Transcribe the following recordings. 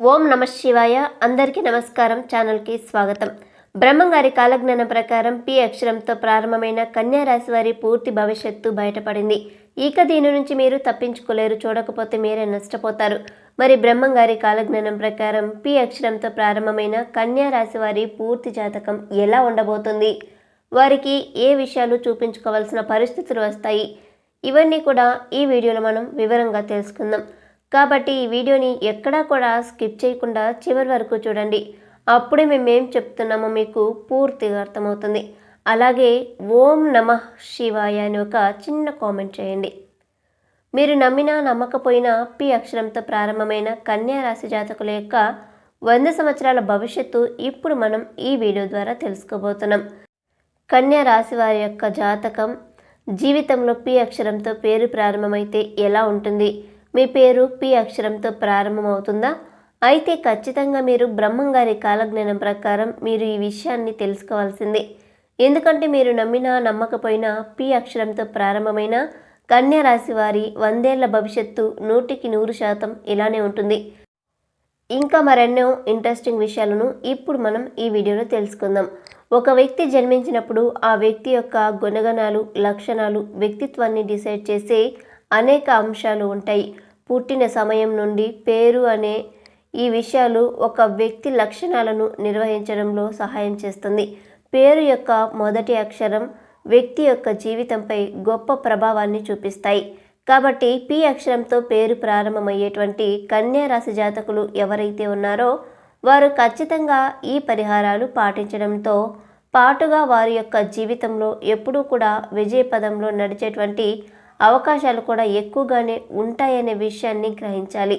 ఓం నమ శివాయ. అందరికీ నమస్కారం. ఛానల్కి స్వాగతం. బ్రహ్మంగారి కాలజ్ఞానం ప్రకారం పి అక్షరంతో ప్రారంభమైన కన్యా రాశి వారి పూర్తి భవిష్యత్తు బయటపడింది. ఇక దీని నుంచి మీరు తప్పించుకోలేరు చూడకపోతే మీరే నష్టపోతారు. మరి బ్రహ్మంగారి కాలజ్ఞానం ప్రకారం పి అక్షరంతో ప్రారంభమైన కన్యా రాశి వారి పూర్తి జాతకం ఎలా ఉండబోతుంది? వారికి ఏ విషయాలు చూపించుకోవాల్సిన పరిస్థితులు వస్తాయి? ఇవన్నీ కూడా ఈ వీడియోలో మనం వివరంగా తెలుసుకుందాం. కాబట్టి ఈ వీడియోని ఎక్కడా కూడా స్కిప్ చేయకుండా చివరి వరకు చూడండి. అప్పుడే మేము ఏం చెప్తున్నామో మీకు పూర్తిగా అర్థమవుతుంది. అలాగే ఓం నమ శివాయ అని ఒక చిన్న కామెంట్ చేయండి. మీరు నమ్మినా నమ్మకపోయినా పి అక్షరంతో ప్రారంభమైన కన్యా రాశి జాతకుల యొక్క వంద సంవత్సరాల భవిష్యత్తు ఇప్పుడు మనం ఈ వీడియో ద్వారా తెలుసుకోబోతున్నాం. కన్యా రాశి వారి యొక్క జాతకం జీవితంలో పి అక్షరంతో పేరు ప్రారంభమైతే ఎలా ఉంటుంది? మీ పేరు పి అక్షరంతో ప్రారంభమవుతుందా? అయితే ఖచ్చితంగా మీరు బ్రహ్మంగారి కాలజ్ఞానం ప్రకారం మీరు ఈ విషయాన్ని తెలుసుకోవాల్సిందే. ఎందుకంటే మీరు నమ్మినా నమ్మకపోయినా పి అక్షరంతో ప్రారంభమైన కన్యా రాశి వారి వందేళ్ళ భవిష్యత్తు నూటికి నూరు శాతం ఇలానే ఉంటుంది. ఇంకా మరెన్నో ఇంట్రెస్టింగ్ విషయాలను ఇప్పుడు మనం ఈ వీడియోలో తెలుసుకుందాం. ఒక వ్యక్తి జన్మించినప్పుడు ఆ వ్యక్తి యొక్క గుణగణాలు లక్షణాలు వ్యక్తిత్వాన్ని డిసైడ్ చేసే అనేక అంశాలు ఉంటాయి. పుట్టిన సమయం నుండి పేరు అనే ఈ విషయాలు ఒక వ్యక్తి లక్షణాలను నిర్వహించడంలో సహాయం చేస్తుంది. పేరు యొక్క మొదటి అక్షరం వ్యక్తి యొక్క జీవితంపై గొప్ప ప్రభావాన్ని చూపిస్తాయి. కాబట్టి పి అక్షరంతో పేరు ప్రారంభమయ్యేటువంటి కన్యా రాశి జాతకులు ఎవరైతే ఉన్నారో వారు ఖచ్చితంగా ఈ పరిహారాలు పాటించడంతో పాటుగా వారి యొక్క జీవితంలో ఎప్పుడూ కూడా విజయపదంలో నడిచేటువంటి అవకాశాలు కూడా ఎక్కువగానే ఉంటాయనే విషయాన్ని గ్రహించాలి.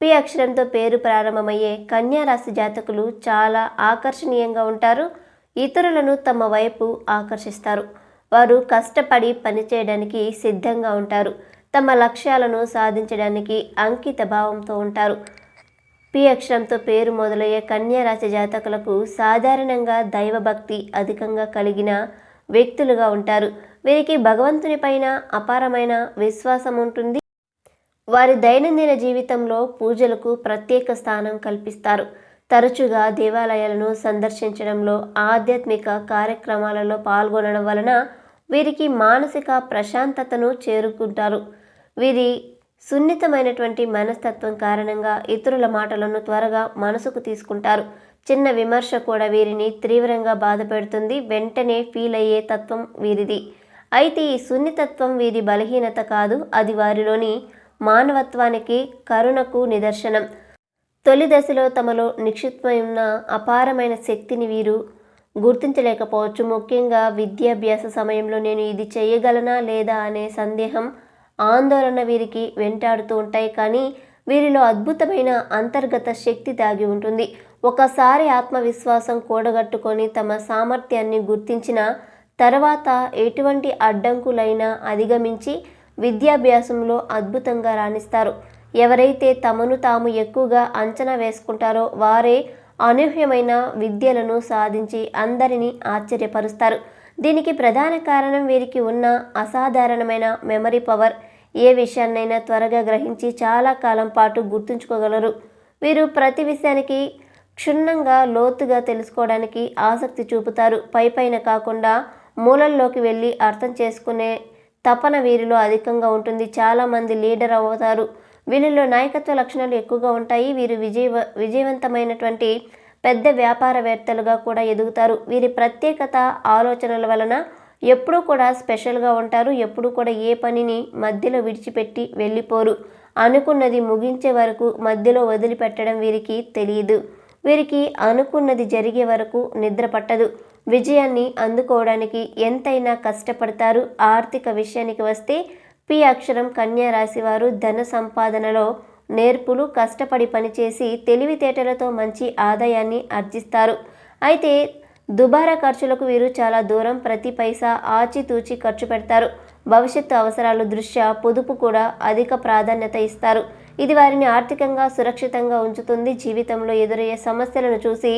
పి అక్షరంతో పేరు ప్రారంభమయ్యే కన్యారాశి జాతకులు చాలా ఆకర్షణీయంగా ఉంటారు. ఇతరులను తమ వైపు ఆకర్షిస్తారు. వారు కష్టపడి పనిచేయడానికి సిద్ధంగా ఉంటారు. తమ లక్ష్యాలను సాధించడానికి అంకిత భావంతో ఉంటారు. పి అక్షరంతో పేరు మొదలయ్యే కన్యారాశి జాతకులకు సాధారణంగా దైవభక్తి అధికంగా కలిగిన వ్యక్తులుగా ఉంటారు. వీరికి భగవంతుని పైన అపారమైన విశ్వాసం ఉంటుంది. వారి దైనందిన జీవితంలో పూజలకు ప్రత్యేక స్థానం కల్పిస్తారు. తరచుగా దేవాలయాలను సందర్శించడంలో ఆధ్యాత్మిక కార్యక్రమాలలో పాల్గొనడం వలన వీరికి మానసిక ప్రశాంతతను చేరుకుంటారు. వీరి సున్నితమైనటువంటి మనస్తత్వం కారణంగా ఇతరుల మాటలను త్వరగా మనసుకు తీసుకుంటారు. చిన్న విమర్శ కూడా వీరిని తీవ్రంగా బాధపెడుతుంది వెంటనే ఫీల్ అయ్యే తత్వం వీరిది. అయితే ఈ సున్నితత్వం వీరి బలహీనత కాదు అది వారిలోని మానవత్వానికి కరుణకు నిదర్శనం. తొలి దశలో తమలో నిక్షిప్తమైన ఉన్న అపారమైన శక్తిని వీరు గుర్తించలేకపోవచ్చు. ముఖ్యంగా విద్యాభ్యాస సమయంలో నేను ఇది చేయగలనా లేదా అనే సందేహం ఆందోళన వీరికి వెంటాడుతూ ఉంటాయి. కానీ వీరిలో అద్భుతమైన అంతర్గత శక్తి దాగి ఉంటుంది. ఒకసారి ఆత్మవిశ్వాసం కూడగట్టుకొని తమ సామర్థ్యాన్ని గుర్తించిన తర్వాత ఎటువంటి అడ్డంకులైనా అధిగమించి విద్యాభ్యాసంలో అద్భుతంగా రాణిస్తారు. ఎవరైతే తమను తాము ఎక్కువగా అంచనా వేసుకుంటారో వారే అనూహ్యమైన విద్యలను సాధించి అందరినీ ఆశ్చర్యపరుస్తారు. దీనికి ప్రధాన కారణం వీరికి ఉన్న అసాధారణమైన మెమరీ పవర్. ఏ విషయాన్నైనా త్వరగా గ్రహించి చాలా కాలం పాటు గుర్తుంచుకోగలరు. వీరు ప్రతి విషయానికి క్షుణ్ణంగా లోతుగా తెలుసుకోవడానికి ఆసక్తి చూపుతారు. పైపైన కాకుండా మూలల్లోకి వెళ్ళి అర్థం చేసుకునే తపన వీరిలో అధికంగా ఉంటుంది. చాలామంది లీడర్ అవుతారు. వీరిలో నాయకత్వ లక్షణాలు ఎక్కువగా ఉంటాయి. వీరు విజయ విజయవంతమైనటువంటి పెద్ద వ్యాపారవేత్తలుగా కూడా ఎదుగుతారు. వీరి ప్రత్యేకత ఆలోచనల వలన ఎప్పుడూ కూడా స్పెషల్గా ఉంటారు. ఎప్పుడూ కూడా ఏ పనిని మధ్యలో విడిచిపెట్టి వెళ్ళిపోరు. అనుకున్నది ముగించే వరకు మధ్యలో వదిలిపెట్టడం వీరికి తెలియదు వీరికి అనుకున్నది జరిగే వరకు నిద్ర పట్టదు. విజయాన్ని అందుకోవడానికి ఎంతైనా కష్టపడతారు. ఆర్థిక విషయానికి వస్తే పి అక్షరం కన్యా రాశి వారు ధన సంపాదనలో నేర్పులు కష్టపడి పనిచేసి తెలివితేటలతో మంచి ఆదాయాన్ని ఆర్జిస్తారు. అయితే దుబారా ఖర్చులకు వీరు చాలా దూరం ప్రతి పైసా ఆచితూచి ఖర్చు పెడతారు. భవిష్యత్తు అవసరాల దృష్ట్యా పొదుపు కూడా అధిక ప్రాధాన్యత ఇస్తారు. ఇది వారిని ఆర్థికంగా సురక్షితంగా ఉంచుతుంది. జీవితంలో ఎదురయ్యే సమస్యలను చూసి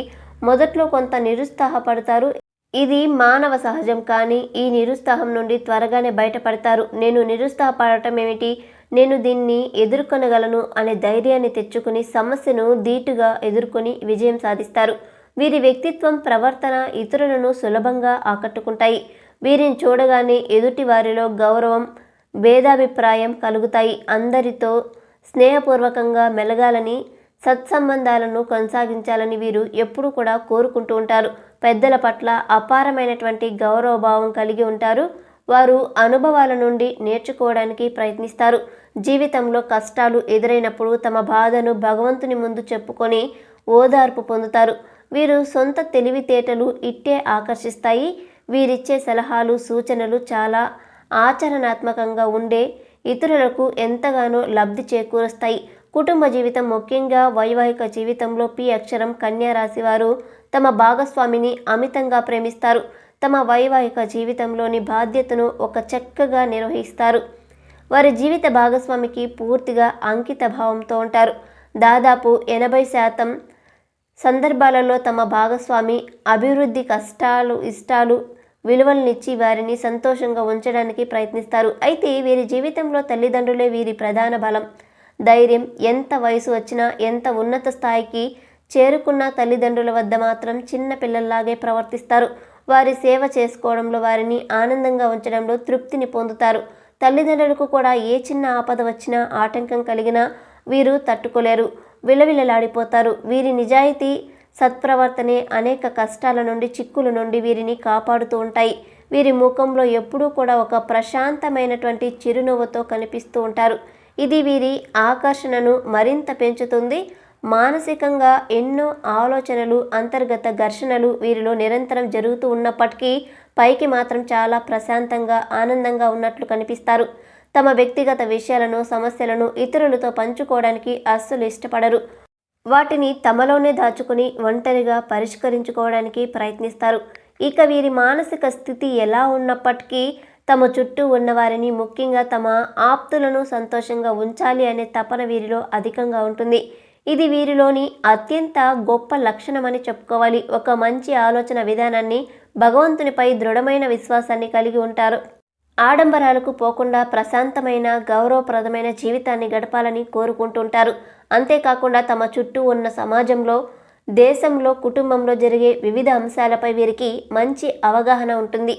మొదట్లో కొంత నిరుత్సాహపడతారు. ఇది మానవ సహజం కానీ ఈ నిరుత్సాహం నుండి త్వరగానే బయటపడతారు. నేను నిరుత్సాహపడటం ఏమిటి? నేను దీన్ని ఎదుర్కొనగలను అనే ధైర్యాన్ని తెచ్చుకుని సమస్యను ధీటుగా ఎదుర్కొని విజయం సాధిస్తారు. వీరి వ్యక్తిత్వం ప్రవర్తన ఇతరులను సులభంగా ఆకట్టుకుంటాయి. వీరిని చూడగానే ఎదుటి వారిలో గౌరవం భేదాభిప్రాయం కలుగుతాయి. అందరితో స్నేహపూర్వకంగా మెలగాలని సత్సంబంధాలను కొనసాగించాలని వీరు ఎప్పుడూ కూడా కోరుకుంటూ ఉంటారు. పెద్దల పట్ల అపారమైనటువంటి గౌరవభావం కలిగి ఉంటారు. వారు అనుభవాల నుండి నేర్చుకోవడానికి ప్రయత్నిస్తారు. జీవితంలో కష్టాలు ఎదురైనప్పుడు తమ బాధను భగవంతుని ముందు చెప్పుకొని ఓదార్పు పొందుతారు. వీరు సొంత తెలివితేటలు ఇట్టే ఆకర్షిస్తాయి. వీరిచ్చే సలహాలు సూచనలు చాలా ఆచరణాత్మకంగా ఉండే ఇతరులకు ఎంతగానో లబ్ధి చేకూరుస్తాయి. కుటుంబ జీవితం ముఖ్యంగా వైవాహిక జీవితంలో పి అక్షరం కన్యారాశి వారు తమ భాగస్వామిని అమితంగా ప్రేమిస్తారు. తమ వైవాహిక జీవితంలోని బాధ్యతను ఒక చక్కగా నిర్వహిస్తారు. వారి జీవిత భాగస్వామికి పూర్తిగా అంకిత భావంతో ఉంటారు. దాదాపు ఎనభై శాతం సందర్భాలలో తమ భాగస్వామి అభివృద్ధి కష్టాలు ఇష్టాలు విలువలనిచ్చి వారిని సంతోషంగా ఉంచడానికి ప్రయత్నిస్తారు. అయితే వీరి జీవితంలో తల్లిదండ్రులే వీరి ప్రధాన బలం. ధైర్యం ఎంత వయసు వచ్చినా ఎంత ఉన్నత స్థాయికి చేరుకున్న తల్లిదండ్రుల వద్ద మాత్రం చిన్న పిల్లల్లాగే ప్రవర్తిస్తారు. వారి సేవ చేసుకోవడంలో వారిని ఆనందంగా ఉంచడంలో తృప్తిని పొందుతారు. తల్లిదండ్రులకు కూడా ఏ చిన్న ఆపద వచ్చినా ఆటంకం కలిగినా వీరు తట్టుకోలేరు. విలవిలలాడిపోతారు. వీరి నిజాయితీ సత్ప్రవర్తనే అనేక కష్టాల నుండి చిక్కుల నుండి వీరిని కాపాడుతూ ఉంటాయి. వీరి ముఖంలో ఎప్పుడూ కూడా ఒక ప్రశాంతమైనటువంటి చిరునవ్వుతో కనిపిస్తూ ఉంటారు. ఇది వీరి ఆకర్షణను మరింత పెంచుతుంది. మానసికంగా ఎన్నో ఆలోచనలు అంతర్గత ఘర్షణలు వీరిలో నిరంతరం జరుగుతూ ఉన్నప్పటికీ పైకి మాత్రం చాలా ప్రశాంతంగా ఆనందంగా ఉన్నట్లు కనిపిస్తారు. తమ వ్యక్తిగత విషయాలను సమస్యలను ఇతరులతో పంచుకోవడానికి అస్సలు ఇష్టపడరు. వాటిని తమలోనే దాచుకుని ఒంటరిగా పరిష్కరించుకోవడానికి ప్రయత్నిస్తారు. ఇక వీరి మానసిక స్థితి ఎలా ఉన్నప్పటికీ తమ చుట్టూ ఉన్నవారిని ముఖ్యంగా తమ ఆప్తులను సంతోషంగా ఉంచాలి అనే తపన వీరిలో అధికంగా ఉంటుంది. ఇది వీరిలోని అత్యంత గొప్ప లక్షణమని చెప్పుకోవాలి. ఒక మంచి ఆలోచన విధానాన్ని భగవంతునిపై దృఢమైన విశ్వాసాన్ని కలిగి ఉంటారు. ఆడంబరాలకు పోకుండా ప్రశాంతమైన గౌరవప్రదమైన జీవితాన్ని గడపాలని కోరుకుంటుంటారు. అంతేకాకుండా తమ చుట్టూ ఉన్న సమాజంలో దేశంలో కుటుంబంలో జరిగే వివిధ అంశాలపై వీరికి మంచి అవగాహన ఉంటుంది.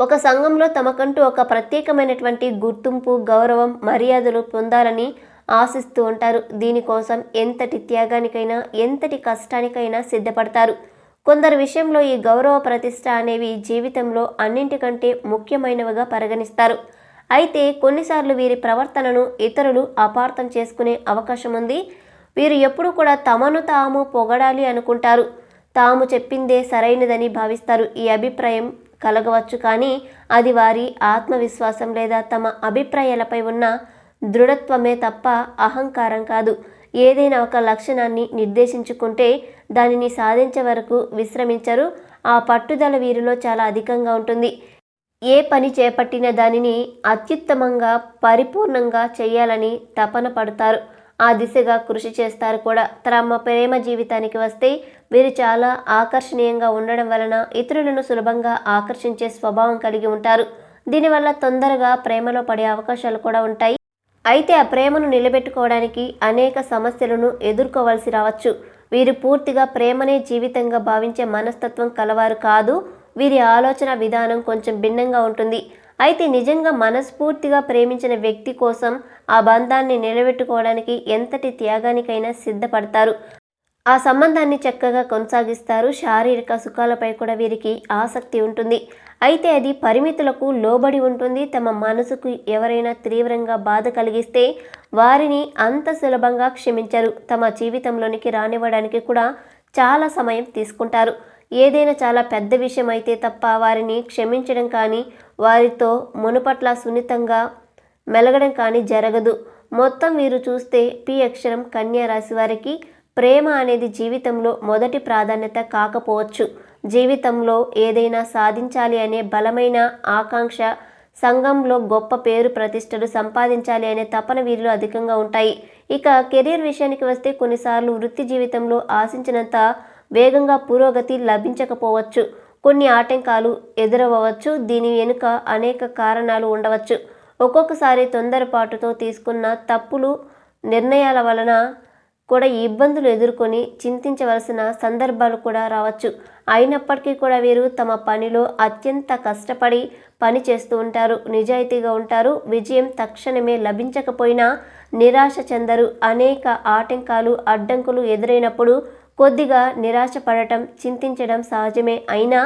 ఒక సంఘంలో తమకంటూ ఒక ప్రత్యేకమైనటువంటి గుర్తింపు గౌరవం మర్యాదలు పొందాలని ఆశిస్తూ ఉంటారు. దీనికోసం ఎంతటి త్యాగానికైనా ఎంతటి కష్టానికైనా సిద్ధపడతారు. కొందరి విషయంలో ఈ గౌరవ ప్రతిష్ట అనేవి జీవితంలో అన్నింటికంటే ముఖ్యమైనవిగా పరిగణిస్తారు. అయితే కొన్నిసార్లు వీరి ప్రవర్తనను ఇతరులు అపార్థం చేసుకునే అవకాశం ఉంది. వీరు ఎప్పుడు కూడా తమను తాము పొగడాలి అనుకుంటారు. తాము చెప్పిందే సరైనదని భావిస్తారు. ఈ అభిప్రాయం కలగవచ్చు కానీ అది వారి ఆత్మవిశ్వాసం లేదా తమ అభిప్రాయాలపై ఉన్న దృఢత్వమే తప్ప అహంకారం కాదు. ఏదైనా ఒక లక్షణాన్ని నిర్దేశించుకుంటే దానిని సాధించే వరకు విశ్రమించరు. ఆ పట్టుదల వీరిలో చాలా అధికంగా ఉంటుంది. ఏ పని చేపట్టిన దానిని అత్యుత్తమంగా పరిపూర్ణంగా చేయాలని తపన పడతారు. ఆ దిశగా కృషి చేస్తారు కూడా. తమ ప్రేమ జీవితానికి వస్తే వీరు చాలా ఆకర్షణీయంగా ఉండడం వలన ఇతరులను సులభంగా ఆకర్షించే స్వభావం కలిగి ఉంటారు. దీనివల్ల తొందరగా ప్రేమలో పడే అవకాశాలు కూడా ఉంటాయి. అయితే ఆ ప్రేమను నిలబెట్టుకోవడానికి అనేక సమస్యలను ఎదుర్కోవాల్సి రావచ్చు. వీరు పూర్తిగా ప్రేమనే జీవితంగా భావించే మనస్తత్వం కలవారు కాదు. వీరి ఆలోచన విధానం కొంచెం భిన్నంగా ఉంటుంది. అయితే నిజంగా మనస్ఫూర్తిగా ప్రేమించిన వ్యక్తి కోసం ఆ బంధాన్ని నిలబెట్టుకోవడానికి ఎంతటి త్యాగానికైనా సిద్ధపడతారు. ఆ సంబంధాన్ని చక్కగా కొనసాగిస్తారు. శారీరక సుఖాలపై కూడా వీరికి ఆసక్తి ఉంటుంది. అయితే అది పరిమితులకు లోబడి ఉంటుంది. తమ మనసుకు ఎవరైనా తీవ్రంగా బాధ కలిగిస్తే వారిని అంత సులభంగా క్షమించరు. తమ జీవితంలోనికి రానివ్వడానికి కూడా చాలా సమయం తీసుకుంటారు. ఏదైనా చాలా పెద్ద విషయం అయితే తప్ప వారిని క్షమించడం కానీ వారితో మునుపట్ల సున్నితంగా మెలగడం కానీ జరగదు. మొత్తం వీరు చూస్తే పి అక్షరం కన్యా రాశి వారికి ప్రేమ అనేది జీవితంలో మొదటి ప్రాధాన్యత కాకపోవచ్చు. జీవితంలో ఏదైనా సాధించాలి అనే బలమైన ఆకాంక్ష సంఘంలో గొప్ప పేరు ప్రతిష్టలు సంపాదించాలి అనే తపన వీరిలో అధికంగా ఉంటాయి. ఇక కెరీర్ విషయానికి వస్తే కొన్నిసార్లు వృత్తి జీవితంలో ఆశించినంత వేగంగా పురోగతి లభించకపోవచ్చు. కొన్ని ఆటంకాలు ఎదురవ్వచ్చు. దీని వెనుక అనేక కారణాలు ఉండవచ్చు. ఒక్కొక్కసారి తొందరపాటుతో తీసుకున్న తప్పులు నిర్ణయాల వలన కూడా ఈ ఇబ్బందులు ఎదుర్కొని చింతించవలసిన సందర్భాలు కూడా రావచ్చు. అయినప్పటికీ కూడా వీరు తమ పనిలో అత్యంత కష్టపడి పని చేస్తూ ఉంటారు. నిజాయితీగా ఉంటారు. విజయం తక్షణమే లభించకపోయినా నిరాశ చెందరు. అనేక ఆటంకాలు అడ్డంకులు ఎదురైనప్పుడు కొద్దిగా నిరాశ పడటం చింతించడం సహజమే. అయినా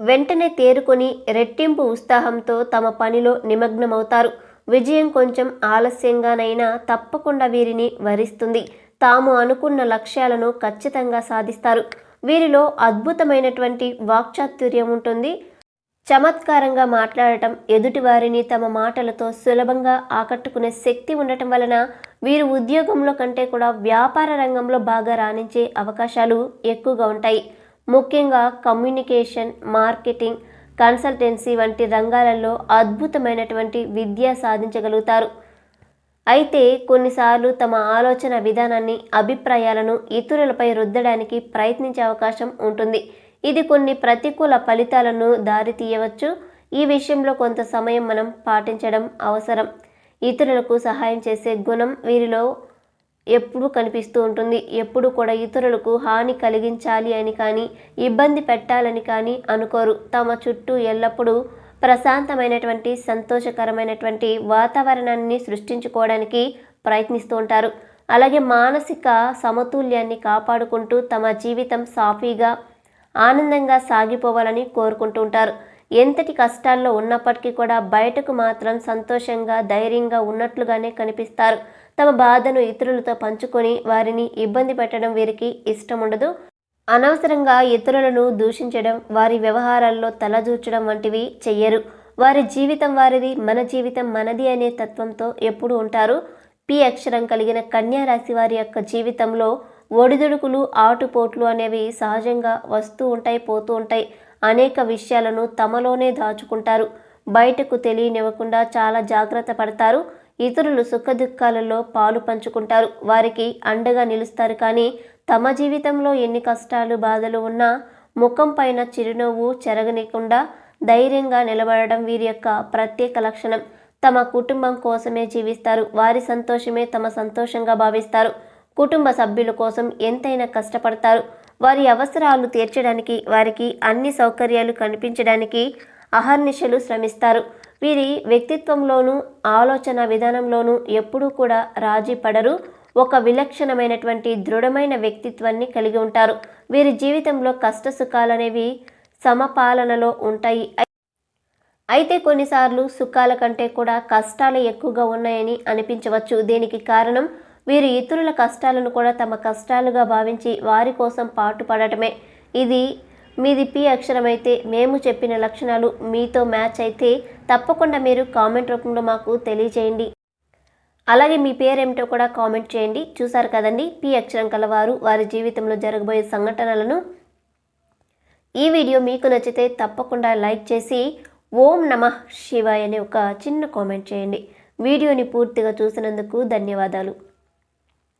వెంటనే తేరుకొని రెట్టింపు ఉత్సాహంతో తమ పనిలో నిమగ్నమవుతారు. విజయం కొంచెం ఆలస్యంగానైనా తప్పకుండా వీరిని వరిస్తుంది. తాము అనుకున్న లక్ష్యాలను ఖచ్చితంగా సాధిస్తారు. వీరిలో అద్భుతమైనటువంటి వాక్చాతుర్యం ఉంటుంది. చమత్కారంగా మాట్లాడటం ఎదుటివారిని తమ మాటలతో సులభంగా ఆకట్టుకునే శక్తి ఉండటం వలన వీరు ఉద్యోగంలో కంటే కూడా వ్యాపార రంగంలో బాగా రాణించే అవకాశాలు ఎక్కువగా ఉంటాయి. ముఖ్యంగా కమ్యూనికేషన్ మార్కెటింగ్ కన్సల్టెన్సీ వంటి రంగాలలో అద్భుతమైనటువంటి విద్య సాధించగలుగుతారు. అయితే కొన్నిసార్లు తమ ఆలోచన విధానాన్ని అభిప్రాయాలను ఇతరులపై రుద్దడానికి ప్రయత్నించే అవకాశం ఉంటుంది. ఇది కొన్ని ప్రతికూల ఫలితాలను దారితీయవచ్చు ఈ విషయంలో కొంత సమయం మనం పాటించడం అవసరం. ఇతరులకు సహాయం చేసే గుణం వీరిలో ఎప్పుడూ కనిపిస్తూ ఉంటుంది. ఎప్పుడు కూడా ఇతరులకు హాని కలిగించాలి అని కానీ ఇబ్బంది పెట్టాలని కానీ అనుకోరు. తమ చుట్టూ ఎల్లప్పుడూ ప్రశాంతమైనటువంటి సంతోషకరమైనటువంటి వాతావరణాన్ని సృష్టించుకోవడానికి ప్రయత్నిస్తూ ఉంటారు. అలాగే మానసిక సమతుల్యాన్ని కాపాడుకుంటూ తమ జీవితం సాఫీగా ఆనందంగా సాగిపోవాలని కోరుకుంటూ ఉంటారు. ఎంతటి కష్టాల్లో ఉన్నప్పటికీ కూడా బయటకు మాత్రం సంతోషంగా ధైర్యంగా ఉన్నట్లుగానే కనిపిస్తారు. తమ బాధను ఇతరులతో పంచుకొని వారిని ఇబ్బంది పెట్టడం వీరికి ఇష్టం ఉండదు అనవసరంగా ఇతరులను దూషించడం వారి వ్యవహారాల్లో తలదూర్చడం వంటివి చెయ్యరు. వారి జీవితం వారిది మన జీవితం మనది అనే తత్వంతో ఎప్పుడు ఉంటారు. పి అక్షరం కలిగిన కన్యా రాశి వారి యొక్క జీవితంలో ఒడిదుడుకులు ఆటుపోట్లు అనేవి సహజంగా వస్తూ ఉంటాయి పోతూ ఉంటాయి. అనేక విషయాలను తమలోనే దాచుకుంటారు. బయటకు తెలియనివ్వకుండా చాలా జాగ్రత్త పడతారు. ఇతరులు సుఖదుఖాలలో పాలు పంచుకుంటారు. వారికి అండగా నిలుస్తారు. కానీ తమ జీవితంలో ఎన్ని కష్టాలు బాధలు ఉన్నా ముఖం పైన చిరునవ్వు చెరగనీయకుండా ధైర్యంగా నిలబడడం వీరి యొక్క ప్రత్యేక లక్షణం. తమ కుటుంబం కోసమే జీవిస్తారు. వారి సంతోషమే తమ సంతోషంగా భావిస్తారు. కుటుంబ సభ్యుల కోసం ఎంతైనా కష్టపడతారు. వారి అవసరాలు తీర్చడానికి వారికి అన్ని సౌకర్యాలు కనిపించడానికి అహర్నిశలు శ్రమిస్తారు. వీరి వ్యక్తిత్వంలోనూ ఆలోచన విధానంలోనూ ఎప్పుడూ కూడా రాజీ పడరు. ఒక విలక్షణమైనటువంటి దృఢమైన వ్యక్తిత్వాన్ని కలిగి ఉంటారు. వీరి జీవితంలో కష్ట సుఖాలనేవి సమపాలనలో ఉంటాయి. అయితే కొన్నిసార్లు సుఖాల కంటే కూడా కష్టాలు ఎక్కువగా ఉన్నాయని అనిపించవచ్చు. దీనికి కారణం వీరు ఇతరుల కష్టాలను కూడా తమ కష్టాలుగా భావించి వారి కోసం పాటుపడటమే. ఇది మీది పి అక్షరం అయితే మేము చెప్పిన లక్షణాలు మీతో మ్యాచ్ అయితే తప్పకుండా మీరు కామెంట్ రూపంలో మాకు తెలియజేయండి. అలాగే మీ పేరేమిటో కూడా కామెంట్ చేయండి. చూసారు కదండి పి అక్షరం కలవారు వారి జీవితంలో జరగబోయే సంఘటనలను. ఈ వీడియో మీకు నచ్చితే తప్పకుండా లైక్ చేసి ఓం నమ శివాయ్ అనే ఒక చిన్న కామెంట్ చేయండి. వీడియోని పూర్తిగా చూసినందుకు ధన్యవాదాలు.